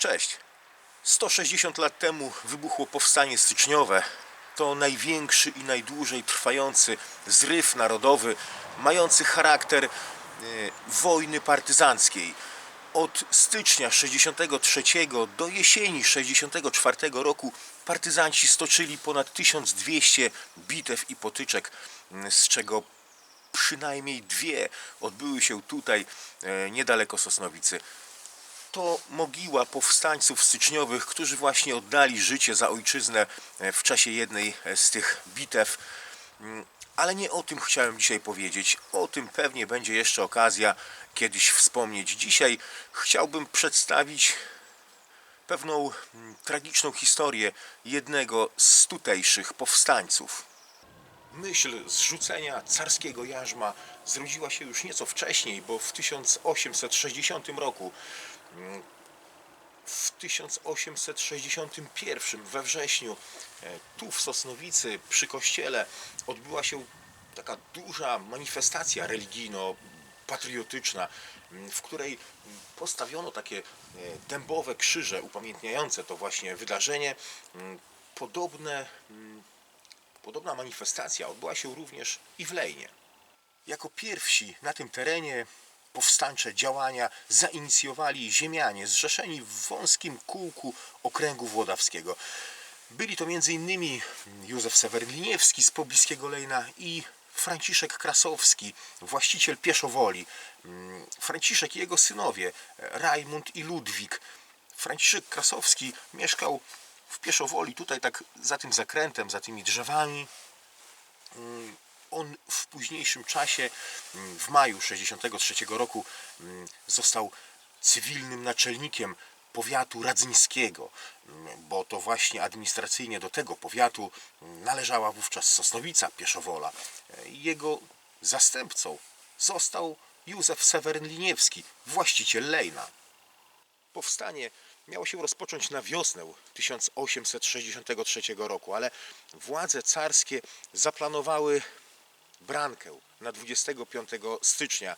Cześć. 160 lat temu wybuchło powstanie styczniowe. To największy i najdłużej trwający zryw narodowy, mający charakter e, wojny partyzanckiej. Od stycznia 63 do jesieni 64 roku partyzanci stoczyli ponad 1200 bitew i potyczek, z czego przynajmniej dwie odbyły się tutaj, e, niedaleko Sosnowicy to mogiła powstańców styczniowych, którzy właśnie oddali życie za ojczyznę e, w czasie jednej e, z tych bitew. Mm, Ale nie o tym chciałem dzisiaj powiedzieć. O tym pewnie będzie jeszcze okazja kiedyś wspomnieć. Dzisiaj chciałbym przedstawić pewną mm, tragiczną historię jednego z tutejszych powstańców. Myśl zrzucenia carskiego jarzma zrodziła się już nieco wcześniej, bo w 1860 roku w 1861 we wrześniu e, tu w Sosnowicy przy kościele odbyła się taka duża manifestacja religijno-patriotyczna, w której postawiono takie e, dębowe krzyże upamiętniające to właśnie wydarzenie. Podobne, podobna manifestacja odbyła się również i w Lejnie. Jako pierwsi na tym terenie powstańcze działania zainicjowali ziemianie zrzeszeni w wąskim kółku okręgu włodawskiego. Byli to m.in. Józef Sewerliniewski z pobliskiego Lejna i Franciszek Krasowski, właściciel Pieszowoli. Mm, Franciszek i jego synowie, Rajmund i Ludwik. Franciszek Krasowski mieszkał w Pieszowoli, tutaj tak za tym zakrętem, za tymi drzewami on w późniejszym czasie, mm, w maju 63 roku, mm, został cywilnym naczelnikiem powiatu radzyńskiego, mm, bo to właśnie administracyjnie do tego powiatu należała wówczas Sosnowica Pieszowola. E, Jego zastępcą został Józef Seweryn Liniewski, właściciel Lejna. Powstanie miało się rozpocząć na wiosnę 1863 roku, ale władze carskie zaplanowały brankę na 25 stycznia.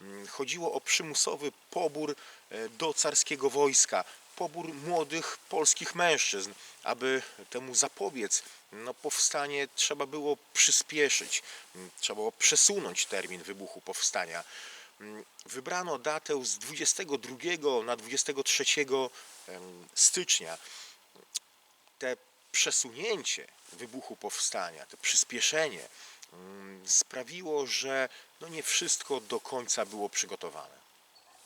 Mm, Chodziło o przymusowy pobór e, do carskiego wojska, pobór młodych polskich mężczyzn. Aby temu zapobiec, no powstanie trzeba było przyspieszyć, Mm, trzeba było przesunąć termin wybuchu powstania. Mm, Wybrano datę z 22 na 23 em, stycznia te przesunięcie wybuchu powstania, to przyspieszenie sprawiło, że no nie wszystko do końca było przygotowane.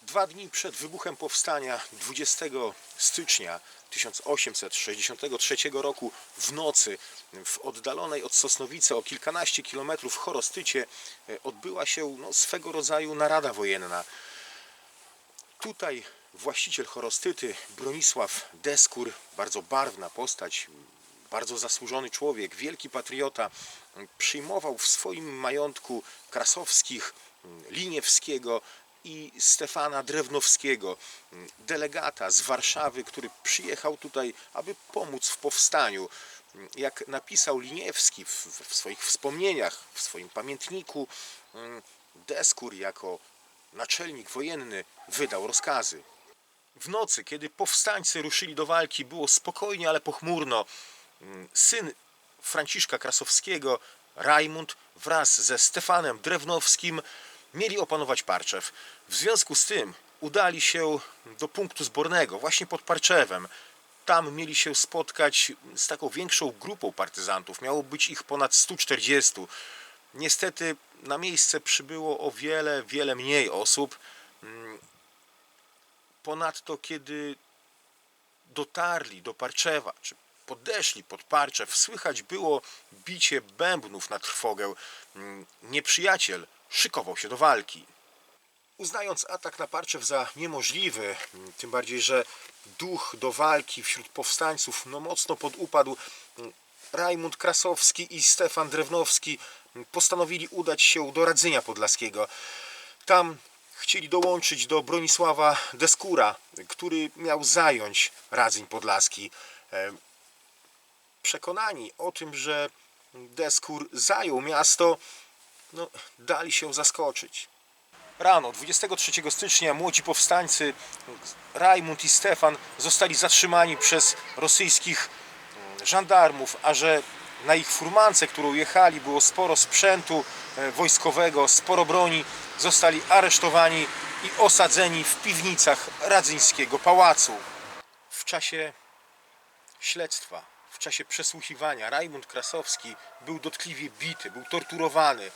Dwa dni przed wybuchem powstania, 20 stycznia 1863 roku, w nocy, w oddalonej od Sosnowicy o kilkanaście kilometrów Chorostycie, e, odbyła się no, swego rodzaju narada wojenna. Tutaj właściciel Chorostyty, Bronisław Deskur, bardzo barwna postać, bardzo zasłużony człowiek, wielki patriota, przyjmował w swoim majątku Krasowskich, Liniewskiego i Stefana Drewnowskiego, delegata z Warszawy, który przyjechał tutaj, aby pomóc w powstaniu. Jak napisał Liniewski w, w swoich wspomnieniach, w swoim pamiętniku, Deskur jako naczelnik wojenny wydał rozkazy. W nocy, kiedy powstańcy ruszyli do walki, było spokojnie, ale pochmurno. Mm, Syn Franciszka Krasowskiego, Rajmund, wraz ze Stefanem Drewnowskim mieli opanować Parczew. W związku z tym udali się do punktu zbornego, właśnie pod Parczewem. Tam mieli się spotkać z taką większą grupą partyzantów. Miało być ich ponad 140. Niestety na miejsce przybyło o wiele, wiele mniej osób. Ponadto, kiedy dotarli do Parczewa, czy podeszli pod Parczew, słychać było bicie bębnów na trwogę. Mm, Nieprzyjaciel szykował się do walki. Uznając atak na Parczew za niemożliwy, mm, tym bardziej, że duch do walki wśród powstańców no mocno podupadł, mm, Rajmund Krasowski i Stefan Drewnowski postanowili udać się do Radzynia Podlaskiego. Tam chcieli dołączyć do Bronisława Deskura, który miał zająć Radzyń Podlaski. Przekonani o tym, że Deskur zajął miasto, no, dali się zaskoczyć. Rano 23 stycznia młodzi powstańcy Rajmund i Stefan zostali zatrzymani przez rosyjskich mm, żandarmów, a że na ich furmance, którą jechali, było sporo sprzętu e, wojskowego, sporo broni, zostali aresztowani i osadzeni w piwnicach radzyńskiego pałacu. W czasie śledztwa, w czasie przesłuchiwania Rajmund Krasowski był dotkliwie bity, był torturowany,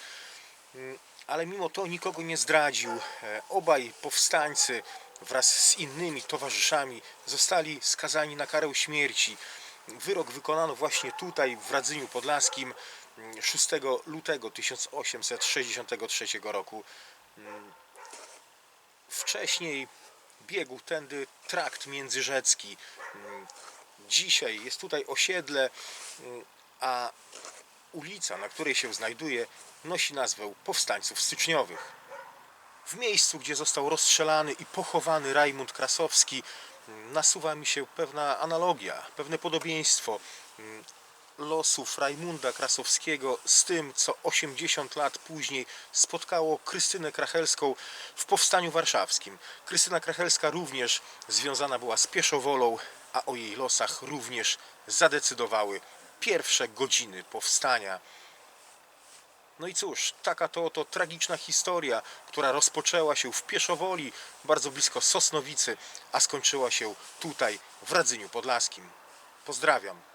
Mm, ale mimo to nikogo nie zdradził. E, Obaj powstańcy wraz z innymi towarzyszami zostali skazani na karę śmierci. Wyrok wykonano właśnie tutaj w Radzyniu Podlaskim mm, 6 lutego 1863 roku. Mm, Wcześniej biegł tędy trakt międzyrzecki. Dzisiaj jest tutaj osiedle, mm, a ulica, na której się znajduje, nosi nazwę Powstańców Styczniowych. W miejscu, gdzie został rozstrzelany i pochowany Rajmund Krasowski, mm, nasuwa mi się pewna analogia, pewne podobieństwo mm, losów Rajmunda Krasowskiego z tym, co 80 lat później spotkało Krystynę Krachelską w Powstaniu Warszawskim. Krystyna Krachelska również związana była z Pieszowolą, a o jej losach również zadecydowały pierwsze godziny powstania. No i cóż, taka to oto tragiczna historia, która rozpoczęła się w Pieszowoli, bardzo blisko Sosnowicy, a skończyła się tutaj w Radzyniu Podlaskim. Pozdrawiam.